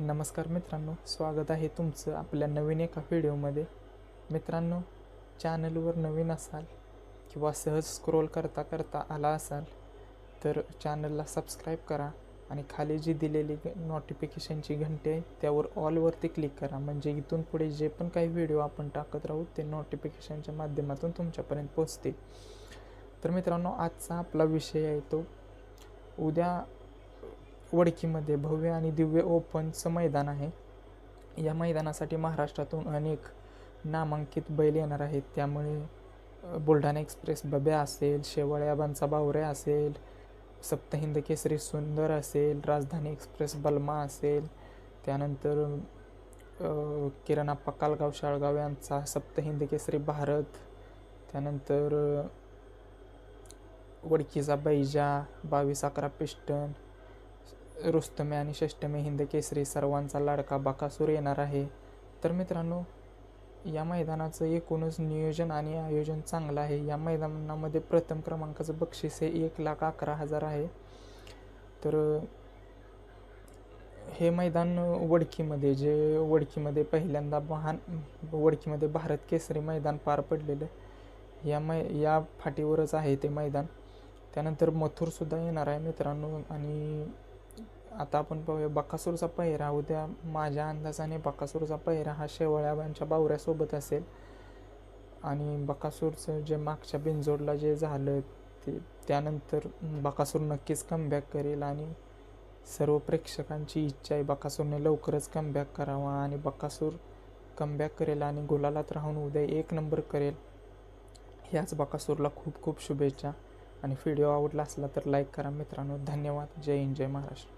नमस्कार मित्रांनो स्वागत आहे तुमचं आपल्या नवीन एका व्हिडिओमध्ये. मित्रांनो चॅनलवर नवीन असाल किंवा सहज स्क्रोल करता करता आला असाल तर चॅनलला सबस्क्राईब करा आणि खाली जी दिलेली नोटिफिकेशनची घंटी आहे त्यावर ऑलवरती क्लिक करा. म्हणजे इथून पुढे जे पण काही व्हिडिओ आपण टाकत राहू ते नोटिफिकेशनच्या माध्यमातून तुमच्यापर्यंत पोचतील तर मित्रांनो आजचा आपला विषय आहे तो उद्या वडकीमध्ये भव्य आणि दिव्य ओपनचं मैदान आहे. या मैदानासाठी महाराष्ट्रातून अनेक नामांकित बैल येणार आहेत. त्यामुळे बुलढाणा एक्सप्रेस बब्या असेल शेवळ्याबांचा बावरे असेल सप्तहिंद केसरी सुंदर असेल राजधानी एक्सप्रेस बलमा असेल. त्यानंतर किराणा किरणाप्पा कालगाव शाळगाव यांचा सप्तहिंद केसरी भारत. त्यानंतर वडकीचा बैजा बावीस अकरा पिस्टन रुस्तमे आणि षष्टमे हिंद केसरी सर्वांचा लाडका बाकासूर येणार आहे. तर मित्रांनो या मैदानाचं एकूणच नियोजन आणि आयोजन चांगलं आहे. या मैदानामध्ये प्रथम क्रमांकाचं बक्षीस हे एक लाख अकरा हजार आहे. तर हे मैदान वडकीमध्ये जे वडकीमध्ये पहिल्यांदा महान वडकीमध्ये भारत केसरी मैदान पार पडलेलं या मै या फाटीवरच आहे ते मैदान. त्यानंतर मथुरसुद्धा येणार आहे मित्रांनो आणि आता आपण पाहूया बकासूरचा पहिरा उद्या माझ्या अंदाजाने बकासूरचा पहिरा हा शेवळ्याबांच्या बावऱ्यासोबत असेल. आणि बकासूरचं जे मागच्या बिनजोडला जे झालं ते त्यानंतर बकासूर नक्कीच कमबॅक करेल आणि सर्व प्रेक्षकांची इच्छा आहे बकासूरने लवकरच कमबॅक करावा आणि बकासूर कमबॅक करेल आणि गुलालात राहून उद्या एक नंबर करेल. ह्याच बकासूरला खूप खूप शुभेच्छा. आणि व्हिडिओ आवडला असला तर लाईक करा मित्रांनो. धन्यवाद. जय हिंद जय महाराष्ट्र.